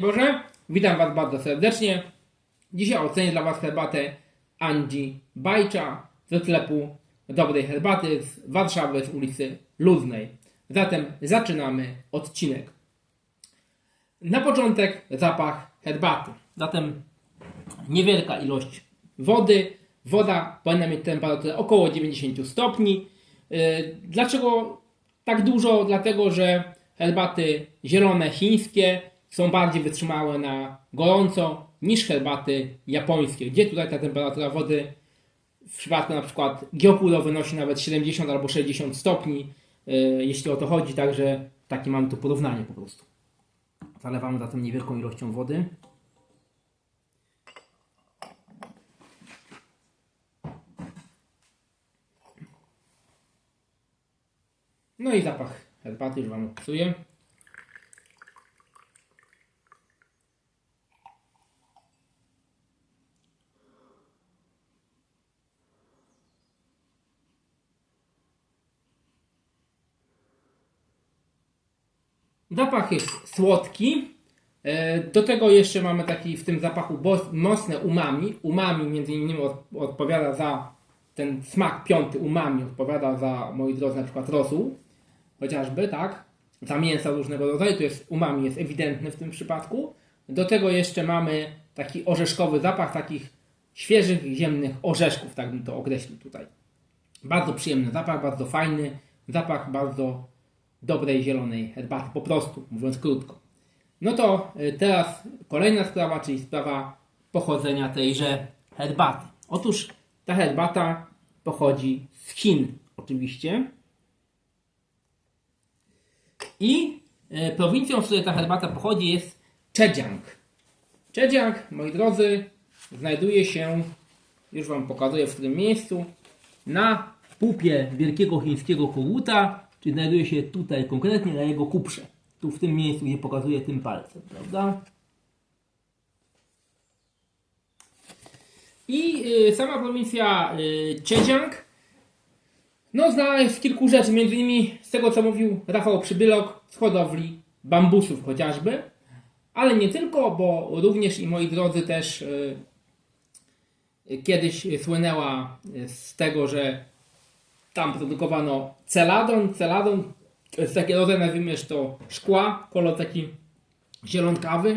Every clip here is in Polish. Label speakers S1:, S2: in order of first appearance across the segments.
S1: Boże, witam Was bardzo serdecznie. Dzisiaj ocenię dla Was herbatę Angie Bajcza ze sklepu dobrej herbaty z Warszawy z ulicy Ludnej. Zatem zaczynamy odcinek. Na początek zapach herbaty. Zatem niewielka ilość wody. Woda powinna mieć temperaturę około 90 stopni. Yy, Dlaczego tak dużo? Dlatego, że herbaty zielone chińskie są bardziej wytrzymałe na gorąco niż herbaty japońskie, gdzie tutaj ta temperatura wody w przypadku na przykład Gyokudo wynosi nawet 70 albo 60 stopni, yy, jeśli o to chodzi, także takie mamy tu porównanie po prostu. Zalewamy zatem niewielką ilością wody. No i zapach herbaty już Wam opisuję. Zapach jest słodki. E, Do tego jeszcze mamy taki w tym zapachu mocne umami. Umami między innymi od, odpowiada za ten smak piąty umami, odpowiada za, moi drodzy, na przykład rosół chociażby, tak? Za mięsa różnego rodzaju, to jest umami jest ewidentny w tym przypadku. Do tego jeszcze mamy taki orzeszkowy zapach takich świeżych, ziemnych orzeszków, tak bym to określił tutaj. Bardzo przyjemny zapach, bardzo fajny, zapach bardzo dobrej zielonej herbaty, po prostu, mówiąc krótko. No to y, teraz kolejna sprawa, czyli sprawa pochodzenia tejże herbaty. Otóż ta herbata pochodzi z Chin, oczywiście. I e, prowincją, z której ta herbata pochodzi jest Zhejiang. Zhejiang, moi drodzy, znajduje się, już Wam pokazuję w którym miejscu, na pupie wielkiego chińskiego koguta, czyli znajduje się tutaj konkretnie na jego kuprze. Tu w tym miejscu, gdzie pokazuję tym palcem, prawda? I y, sama prowincja y, Zhejiang no, znana z kilku rzeczy, między innymi z tego, co mówił Rafał Przybylok, z hodowli bambusów chociażby, ale nie tylko, bo również i moi drodzy też y, y, kiedyś słynęła z tego, że tam produkowano celadon. Celadon to jest taki rodzaj, nazwijmy to szkła, kolor taki zielonkawy.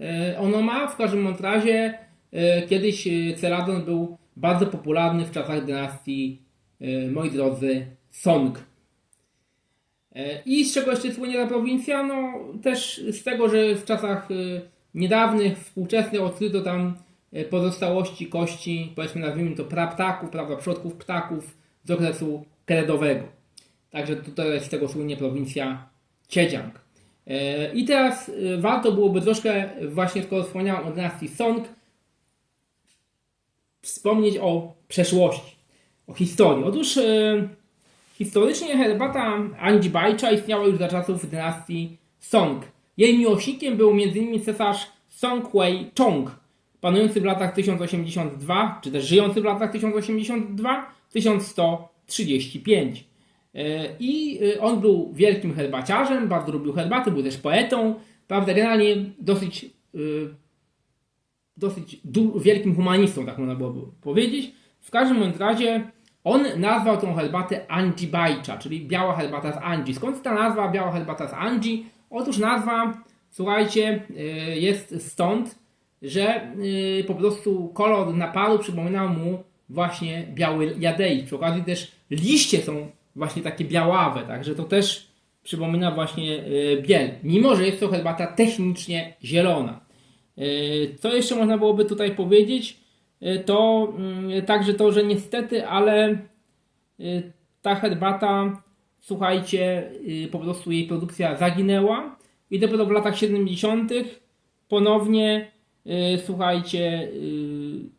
S1: Y, ono ma, w każdym razie y, kiedyś y, celadon był bardzo popularny w czasach dynastii e, moi drodzy, Song. E, I z czego jeszcze słynie ta prowincja? No też z tego, że w czasach e, niedawnych, współczesnych odkryto tam e, pozostałości kości, powiedzmy nazwijmy to praptaków, prawda, przodków ptaków z okresu kredowego. Także tutaj z tego słynie prowincja Zhejiang. E, I teraz e, warto byłoby troszkę, właśnie skoro wspomniałem o dynastii Song, wspomnieć o przeszłości o historii. Otóż e, historycznie herbata Anji Bajcza istniała już za czasów dynastii Song. Jej miłośnikiem był m.in. cesarz Song Wei Chong, panujący w latach 1082, czy też żyjący w latach 1082-1135. E, I e, on był wielkim herbaciarzem, bardzo lubił herbatę, był też poetą, prawda, generalnie dosyć e, dosyć wielkim humanistą, tak można byłoby powiedzieć. W każdym razie on nazwał tą herbatę Anji Bajcza, czyli biała herbata z Anji. Skąd ta nazwa biała herbata z Anji? Otóż nazwa, słuchajcie, jest stąd, że yy, po prostu kolor naparu przypominał mu właśnie biały jadei. Przy okazji też liście są właśnie takie białawe, także to też przypomina właśnie yy, biel. Mimo, że jest to herbata technicznie zielona. Yy, Co jeszcze można byłoby tutaj powiedzieć? Yy, To także to, że niestety, ale ta herbata, słuchajcie, po prostu jej produkcja zaginęła i dopiero w latach 70. ponownie, yy, słuchajcie, yy,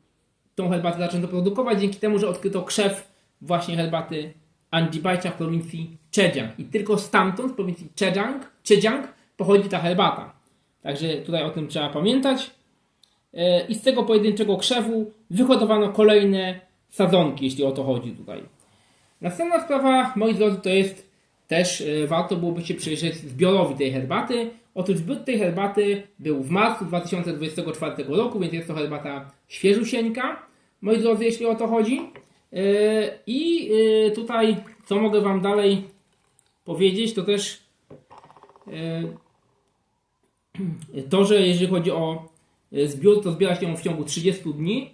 S1: tą herbatę zaczęto produkować dzięki temu, że odkryto krzew właśnie herbaty Anjibajcia w prowincji Zhejiang. I tylko stamtąd, z prowincji Zhejiang, Zhejiang pochodzi ta herbata. Także tutaj o tym trzeba pamiętać. E, I z tego pojedynczego krzewu wyhodowano kolejne sadzonki, jeśli o to chodzi tutaj. Następna sprawa, moi drodzy, to jest też e, warto byłoby się przyjrzeć zbiorowi tej herbaty. Otóż zbyt tej herbaty był w marcu 2024 roku, więc jest to herbata świeżusieńka, moi drodzy, jeśli o to chodzi. Yy, I yy, tutaj, co mogę Wam dalej powiedzieć, to też to, że jeżeli chodzi o zbiór, to zbiera się on w ciągu 30 dni.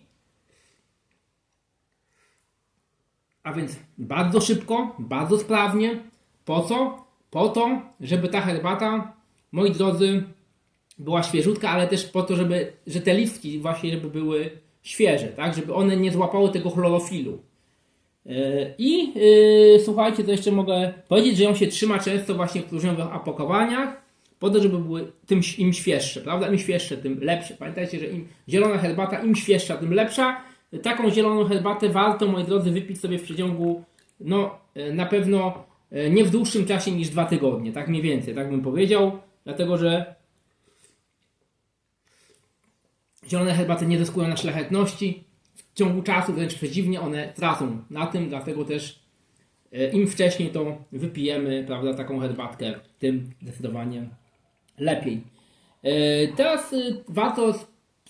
S1: A więc bardzo szybko, bardzo sprawnie. Po co? Po to, żeby ta herbata, moi drodzy, była świeżutka, ale też po to, żeby, że te listki właśnie żeby były świeże, tak? Żeby one nie złapały tego chlorofilu. Yy, I yy, słuchajcie, to jeszcze mogę powiedzieć, że ją się trzyma często właśnie w próżniowych opakowaniach, po to, żeby były tym im świeższe, prawda? Im świeższe, tym lepsze. Pamiętajcie, że im zielona herbata, im świeższa, tym lepsza. Taką zieloną herbatę warto, moi drodzy, wypić sobie w przeciągu, no yy, na pewno nie w dłuższym czasie niż dwa tygodnie, tak mniej więcej, tak bym powiedział, dlatego że zielone herbaty nie zyskują na szlachetności w ciągu czasu, wręcz przeciwnie, one tracą na tym, dlatego też e, im wcześniej to wypijemy, prawda, taką herbatkę, tym zdecydowanie lepiej. E, Teraz e, warto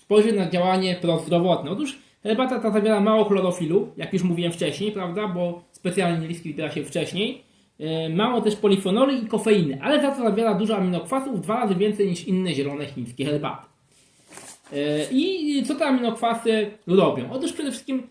S1: spojrzeć na działanie prozdrowotne. Otóż herbata ta zawiera mało chlorofilu, jak już mówiłem wcześniej, prawda, bo specjalnie listki wybiera się wcześniej. Mało też polifenoli i kofeiny, ale za to zawiera dużo aminokwasów, dwa razy więcej niż inne zielone chińskie herbaty. I co te aminokwasy robią? Otóż przede wszystkim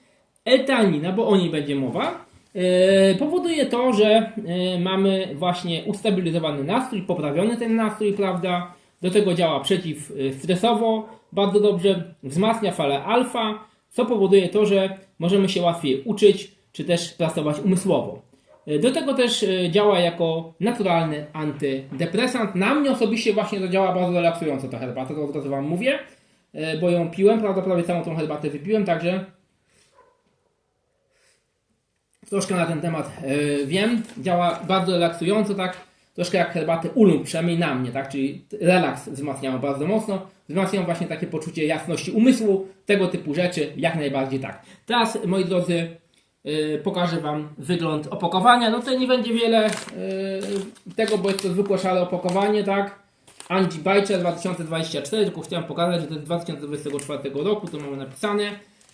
S1: L-teanina, bo o niej będzie mowa, e, powoduje to, że e, mamy właśnie ustabilizowany nastrój, poprawiony ten nastrój, prawda? Do tego działa przeciwstresowo, bardzo dobrze wzmacnia falę alfa, co powoduje to, że możemy się łatwiej uczyć, czy też pracować umysłowo. E, Do tego też działa jako naturalny antydepresant. Na mnie osobiście właśnie to działa bardzo relaksująco ta herbata, to od razu Wam mówię. E, bo ją piłem, prawda, całą tą herbatę wypiłem, także troszkę na ten temat e, wiem. Działa bardzo relaksująco, tak, troszkę jak herbaty ulung, przynajmniej na mnie, tak, czyli relaks wzmacniają bardzo mocno, wzmacniają właśnie takie poczucie jasności umysłu, tego typu rzeczy, jak najbardziej tak. Teraz, moi drodzy, e, pokażę Wam wygląd opakowania, no to nie będzie wiele tego, bo jest to zwykłe szare opakowanie, tak, Angie Bajczer 2024, tylko chciałem pokazać, że to jest 2024 roku, to mamy napisane,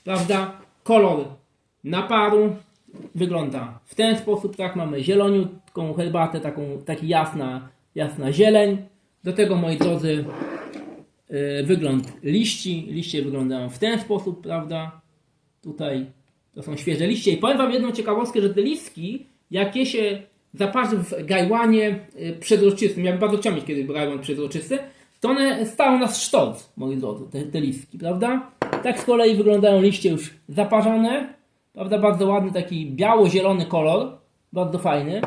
S1: prawda? Kolor naparu wygląda w ten sposób, tak, mamy zieloniutką herbatę, taką, taki jasna, jasna zieleń. Do tego, moi drodzy, yy, wygląd liści. Liście wyglądają w ten sposób, prawda? Tutaj to są świeże liście. I powiem Wam jedną ciekawostkę, że te listki, jakie się zaparzy w gajłanie y, przezroczystym, ja bym bardzo chciał mieć kiedyś gajłan przezroczysty, to one stają na sztorc, moi drodzy, te, te listki, prawda? Tak z kolei wyglądają liście już zaparzone, prawda? Bardzo ładny taki biało-zielony kolor, bardzo fajny.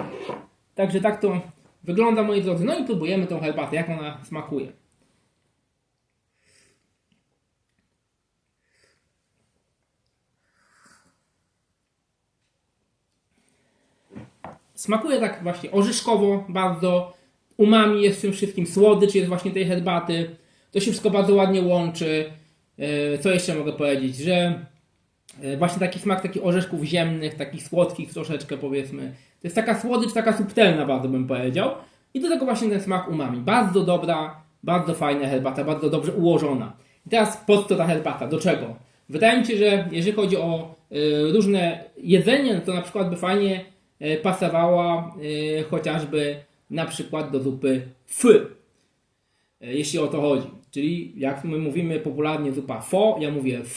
S1: Także tak to wygląda, moi drodzy. No i próbujemy tą herbatę, jak ona smakuje. Smakuje tak właśnie orzeszkowo bardzo. Umami jest w tym wszystkim, słodycz jest właśnie tej herbaty. To się wszystko bardzo ładnie łączy. E, Co jeszcze mogę powiedzieć? Że e, właśnie taki smak takich orzeszków ziemnych, takich słodkich troszeczkę powiedzmy. To jest taka słodycz, taka subtelna bardzo bym powiedział. I do tego właśnie ten smak umami. Bardzo dobra, bardzo fajna herbata, bardzo dobrze ułożona. I teraz po co ta herbata? Do czego? Wydaje mi się, że jeżeli chodzi o y, różne jedzenie, no to na przykład by fajnie pasowała y, chociażby na przykład do zupy f. Y, jeśli o to chodzi. Czyli jak my mówimy popularnie zupa fo, ja mówię f,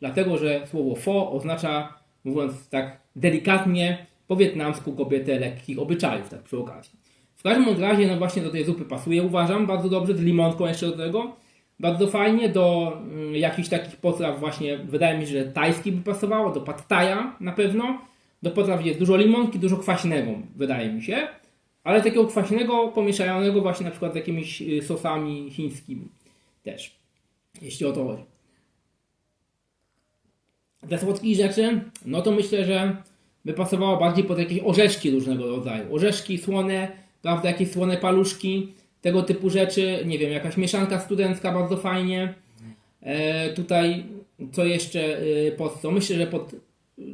S1: dlatego że słowo fo oznacza, mówiąc tak delikatnie, po wietnamsku kobietę lekkich obyczajów, tak przy okazji. W każdym razie, no właśnie do tej zupy pasuje, uważam, bardzo dobrze, z limonką jeszcze do tego. Bardzo fajnie do mm, jakichś takich potraw właśnie, wydaje mi się, że tajski by pasowało, do pad thaja na pewno. Do potraw jest dużo limonki, dużo kwaśnego, wydaje mi się. Ale takiego kwaśnego, pomieszanego właśnie na przykład z jakimiś y, sosami chińskimi też, jeśli o to chodzi. Dla słodkich rzeczy, no to myślę, że by pasowało bardziej pod jakieś orzeszki różnego rodzaju. Orzeszki słone, prawda, jakieś słone paluszki, tego typu rzeczy. Nie wiem, jakaś mieszanka studencka bardzo fajnie. E, tutaj co jeszcze e, pod co? Myślę, że pod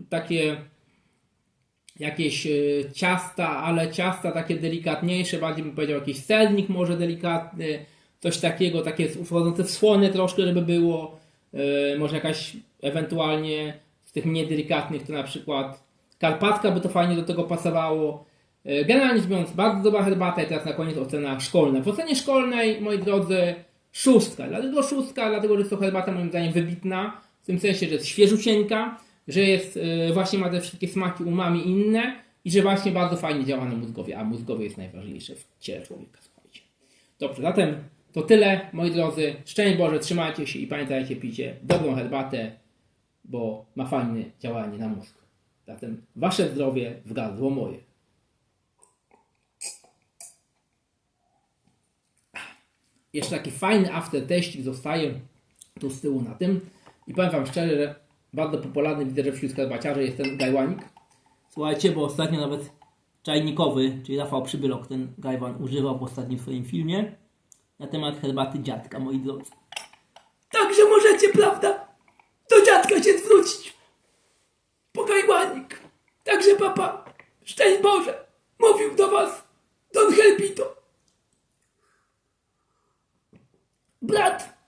S1: takie jakieś y, ciasta, ale ciasta takie delikatniejsze, bardziej bym powiedział jakiś sernik może delikatny, coś takiego, takie wchodzące w słonie troszkę, żeby było, y, może jakaś ewentualnie z tych mniej delikatnych, to na przykład karpatka by to fajnie do tego pasowało. Y, Generalnie rzecz biorąc, bardzo dobra herbata i teraz na koniec ocena szkolna. W ocenie szkolnej, moi drodzy, szóstka. Dlatego szóstka, dlatego że jest to herbata moim zdaniem wybitna, w tym sensie, że jest świeżucieńka, że jest y, właśnie ma te wszystkie smaki umami inne i że właśnie bardzo fajnie działa na mózgowie, a mózgowie jest najważniejsze w ciele człowieka. Słuchajcie. Dobrze, zatem to tyle, moi drodzy. Szczęść Boże, trzymajcie się i pamiętajcie, pijcie dobrą herbatę, bo ma fajne działanie na mózg. Zatem wasze zdrowie w gardło moje. Jeszcze taki fajny afterteścik zostaje tu z tyłu na tym. I powiem Wam szczerze, że bardzo popularny widzę, że wśród herbaciarzy jest ten gajwanik. Słuchajcie, bo ostatnio nawet czajnikowy, czyli Rafał Przybylok, ten gajwan używał w ostatnim swoim filmie na temat herbaty dziadka, moi drodzy. Także możecie, prawda, do dziadka się zwrócić po gajwanik. Także papa, szczęść Boże, mówił do Was Don Helpito. Brat.